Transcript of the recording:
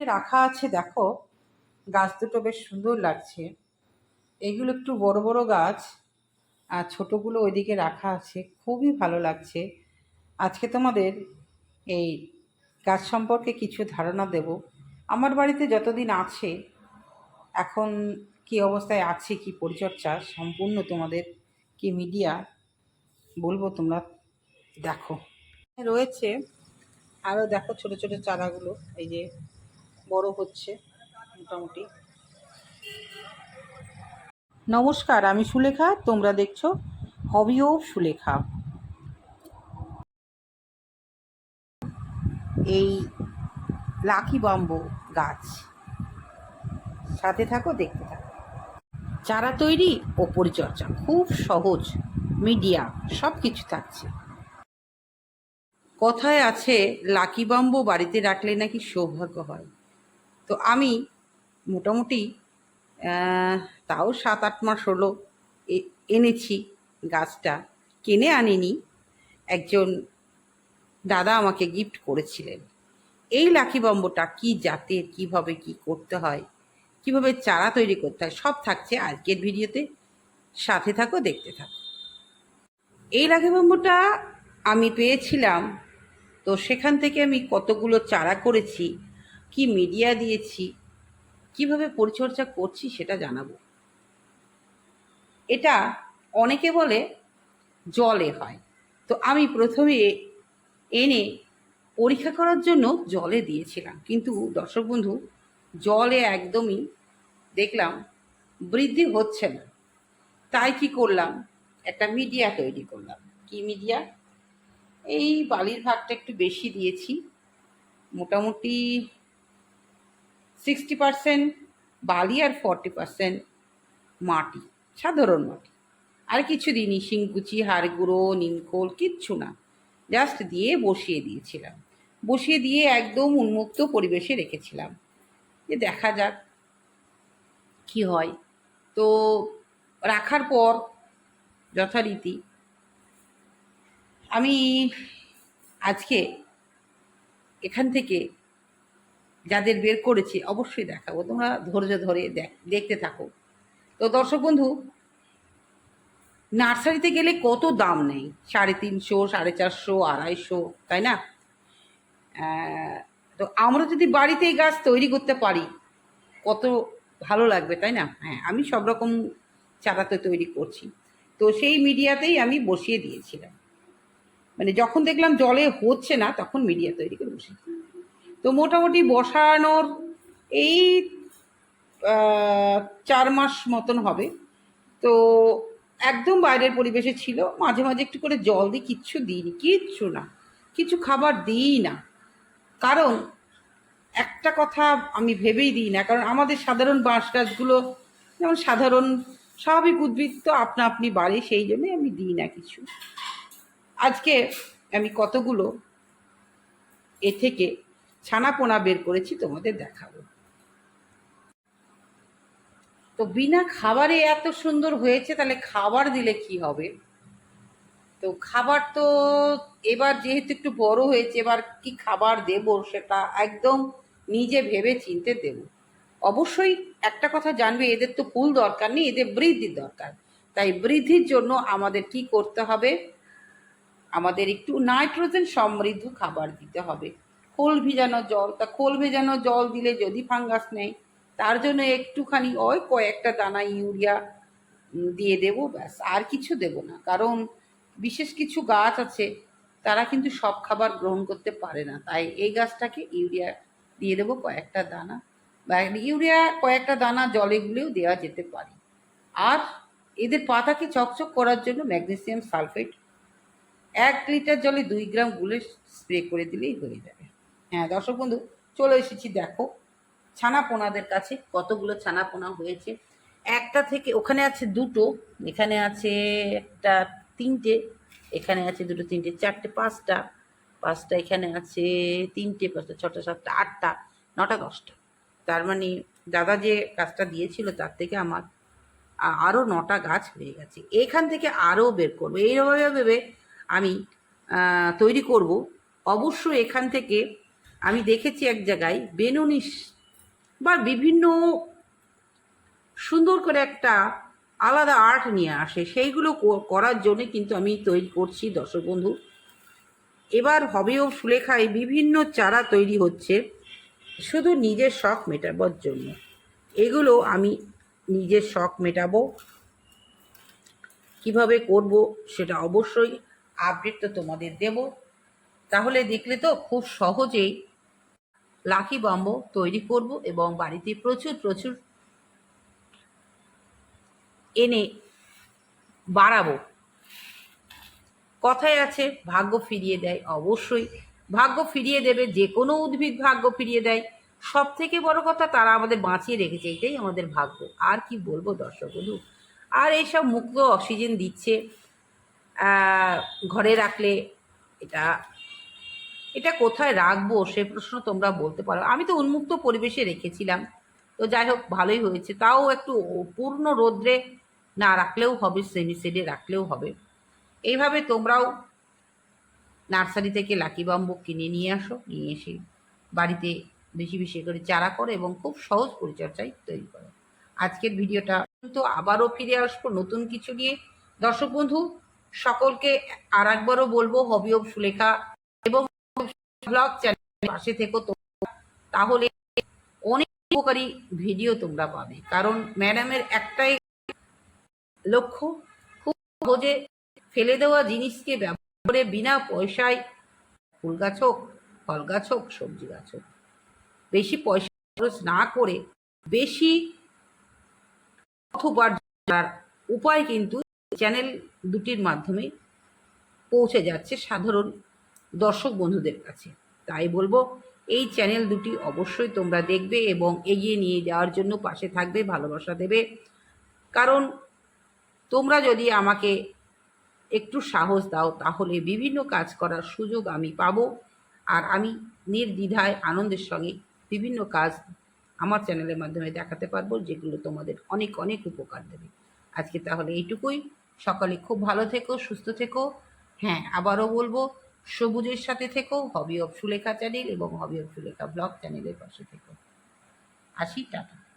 রাখা আছে, দেখো। গাছ দুটো বেশ সুন্দর লাগছে। এগুলো একটু বড় বড় গাছ, আর ছোটোগুলো ওইদিকে রাখা আছে। খুবই ভালো লাগছে। আজকে তোমাদের এই গাছ সম্পর্কে কিছু ধারণা দেব। আমার বাড়িতে যতদিন আছে, এখন কি অবস্থায় আছে, কি পরিচর্যা, সম্পূর্ণ তোমাদের কি মিডিয়া বলব তোমরা দেখো। রয়েছে। আরও দেখো ছোট ছোট চারাগুলো, এই যে বড় হচ্ছে মোটামুটি। নমস্কার, আমি সুলেখা, তোমরা দেখছ হবি ও সুলেখা। এই লাকি বাম্বো গাছ। সাথে থাকো, দেখতে থাকো। চারা তৈরি ও পরিচর্যা, খুব সহজ। মিডিয়া সব কিছু থাকছে। কথায় আছে লাকি বাম্বো বাড়িতে রাখলে নাকি সৌভাগ্য হয়। তো আমি মোটামুটি তাও সাত আট মাস হলো এনেছি গাছটা। কিনে আনিনি। একজন দাদা আমাকে গিফট করেছিলেন। এই লাকি বাম্বোটা কি জাতের, কীভাবে কি করতে হয়, কীভাবে চারা তৈরি করতে হয়, সব থাকছে আজকের ভিডিওতে। সাথে থাকো, দেখতে থাকো। এই লাকি বাম্বোটা আমি পেয়েছিলাম। তো সেখান থেকে আমি কতগুলো চারা করেছি কি মিডিয়া দিয়েছি, কীভাবে পরিচর্যা করছি সেটা জানাব। এটা অনেকে বলে জলে হয়। তো আমি প্রথমে এনে পরীক্ষা করার জন্য জলে দিয়েছিলাম। কিন্তু দর্শক বন্ধু, জলে একদমই দেখলাম বৃদ্ধি হচ্ছে না। তাই কি করলাম? একটা মিডিয়া তৈরি করলাম। কি মিডিয়া এই বালির ভাগটা একটু বেশি দিয়েছি। মোটামুটি সিক্সটি পারসেন্ট বালি আর ফর্টি পারসেন্ট মাটি, সাধারণ মাটি। আর কিছু দিইনি শিংকুচি হাড় গুঁড়ো নিমখোল, কিচ্ছু না। জাস্ট দিয়ে বসিয়ে দিয়েছিলাম। বসিয়ে দিয়ে একদম উন্মুক্ত পরিবেশে রেখেছিলাম। যে দেখা যাক কি হয়। তো রাখার পর যথারীতি আমি আজকে এখান থেকে যাদের বের করেছি, অবশ্যই দেখাবো। তোমরা ধৈর্য ধরে দেখ, দেখতে থাকো। তো দর্শক বন্ধু, নার্সারিতে গেলে কত দাম নেই? সাড়ে তিনশো, সাড়ে চারশো, আড়াইশো, তাই না? তো আমরা যদি বাড়িতে এই গাছ তৈরি করতে পারি, কত ভালো লাগবে, তাই না? হ্যাঁ আমি সব রকম চারা তো তৈরি করছি। তো সেই মিডিয়াতেই আমি বসিয়ে দিয়েছিলাম। মানে যখন দেখলাম জলে হচ্ছে না, তখন মিডিয়া তৈরি করে বসে তো মোটামুটি বসানোর এই চার মাস মতন হবে। তো একদম বাইরের পরিবেশে ছিল। মাঝে মাঝে একটু করে জল দিই কিচ্ছু দিইনি, কিচ্ছু না। কিছু খাবার দিই না। কারণ একটা কথা আমি ভেবেই দিই না, কারণ আমাদের সাধারণ বাঁশ গাছগুলো যেমন সাধারণ, স্বাভাবিক উদ্ভিদ তো আপনা আপনি বাড়ে, সেই জন্যই আমি দিই না কিছু। আজকে আমি কতগুলো এ থেকে ছানা পোনা বের করেছি, তোমাদের দেখাবো। তো বিনা খাবারে এত সুন্দর হয়েছে, তাহলে খাবার দিলে কি হবে? তো খাবার তো এবার যেহেতু একটু বড় হয়েছে, এবার কি খাবার দেব সেটা একদম নিজে ভেবে চিনতে দেব। অবশ্যই একটা কথা জানবে, এদের তো ফুল দরকার নেই, এদের বৃদ্ধির দরকার। তাই বৃদ্ধির জন্য আমাদের কি করতে হবে? আমাদের একটু নাইট্রোজেন সমৃদ্ধ খাবার দিতে হবে। খোল ভিজানো জল, তা খোল ভেজানো জল দিলে যদি ফাঙ্গাস নেই, তার জন্য একটুখানি ওই কয়েকটা দানা ইউরিয়া দিয়ে দেব, ব্যাস, আর কিছু দেব না। কারণ বিশেষ কিছু গাছ আছে, তারা কিন্তু সব খাবার গ্রহণ করতে পারে না। তাই এই গাছটাকে ইউরিয়া দিয়ে দেবো, কয়েকটা দানা। বা ইউরিয়া, কয়েকটা দানা জলে গুলেও দেওয়া যেতে পারে। আর এদের পাতাকে চকচক করার জন্য ম্যাগনেসিয়াম সালফেট এক লিটার জলে দুই গ্রাম গুলে স্প্রে করে দিলেই হয়ে যাবে। হ্যাঁ দর্শক বন্ধু, চলে এসেছি দেখো ছানা পোনাদের কাছে, কতগুলো ছানা পোনা হয়েছে। একটা থেকে, ওখানে আছে দুটো, এখানে আছে একটা তিনটে, এখানে আছে দুটো, তিনটে, চারটে, পাঁচটা পাঁচটা, এখানে আছে তিনটে, পাঁচটা, ছটা, সাতটা, আটটা, নটা, দশটা। তার মানে দাদা যে গাছটা দিয়েছিল, তার থেকে আমার আরও নটা গাছ হয়ে গেছে। এখান থেকে আরও বের করব। এইভাবে ভেবে আমি তৈরি করব। অবশ্যই এখান থেকে আমি দেখেছি এক জায়গায় বেনুনিস বা বিভিন্ন সুন্দর করে একটা আলাদা আর্ট নিয়ে আসে। সেইগুলো করার জন্য কিন্তু আমি তৈরি করছি, দর্শক বন্ধু। এবার হবেও সুলেখায় বিভিন্ন চারা তৈরি হচ্ছে। শুধু নিজের শখ মেটাবার জন্য। এগুলো আমি নিজের শখ মেটাবো। কীভাবে করব সেটা অবশ্যই আপডেট তো তোমাদের দেব। তাহলে দেখলে তো খুব সহজেই লাকি বাম্বো তৈরি করব এবং বাড়িতে প্রচুর প্রচুর এনে বাড়াবো। কথায় আছে, ভাগ্য ফিরিয়ে দেয় অবশ্যই। ভাগ্য ফিরিয়ে দেবে, যে কোনো উদ্ভিদ ভাগ্য ফিরিয়ে দেয়। সব থেকে বড় কথা, তারা আমাদের বাঁচিয়ে রেখেছে, এটাই আমাদের ভাগ্য। আর কি বলব দর্শক বন্ধু? আর এইসব মুক্ত অক্সিজেন দিচ্ছে ঘরে রাখলে এটা এটা কোথায় রাখব সে প্রশ্ন তোমরা বলতে পারো। আমি তো উন্মুক্ত পরিবেশে রেখেছিলাম। তো যাই হোক, ভালোই হয়েছে। তাও একটু পূর্ণ রোদ্রে না রাখলেও হবে সেমি সেডে রাখলেও হবে। এইভাবে তোমরাও নার্সারি থেকে লাকি বাম্বু কিনে নিয়ে আসো, নিয়ে এসে বাড়িতে বেশি বেশি করে চারা করো এবং খুব সহজ পরিচর্যায় তৈরি করো। আজকের ভিডিওটা তো আবারও ফিরে আসব নতুন কিছু নিয়ে। দর্শক বন্ধু, সকলকে আর একবারও বলব, হবি অব সুলেখা এবং ব্লগ চ্যানেল পাশে থেকো তোমরা তাহলে অনেক উপকারী ভিডিও তোমরা পাবে। কারণ ম্যাডামের একটাই লক্ষ্য, খুব সহজে ফেলে দেওয়া জিনিসকে ব্যবহার করে বিনা পয়সায় ফুল গাছ হোক, ফল গাছ হোক, সবজি গাছ হোক, বেশি পয়সা খরচ না করে বেশি অর্থ উপার্জনের উপায় কিন্তু চ্যানেল দুটির মাধ্যমে পৌঁছে যাচ্ছে সাধারণ দর্শক বন্ধুদের কাছে। তাই বলব, এই চ্যানেল দুটি অবশ্যই তোমরা দেখবে এবং এগিয়ে নিয়ে যাওয়ার জন্য পাশে থাকবে, ভালোবাসা দেবে। কারণ তোমরা যদি আমাকে একটু সাহস দাও, তাহলে বিভিন্ন কাজ করার সুযোগ আমি পাবো। আর আমি নির্দ্বিধায় আনন্দের সঙ্গে বিভিন্ন কাজ আমার চ্যানেলের মাধ্যমে দেখাতে পারব, যেগুলো তোমাদের অনেক অনেক উপকার দেবে। আজকে তাহলে এইটুকুই। সকালে খুব ভালো থেকো, সুস্থ থেকো। হ্যাঁ আবারও বলব সবুজের সাথে থেকো, হবি অফ সুলেখা চ্যানেল এবং হবি অফ সুলেখা ব্লগ চ্যানেলের পাশে থেকো। আসি, টাটা।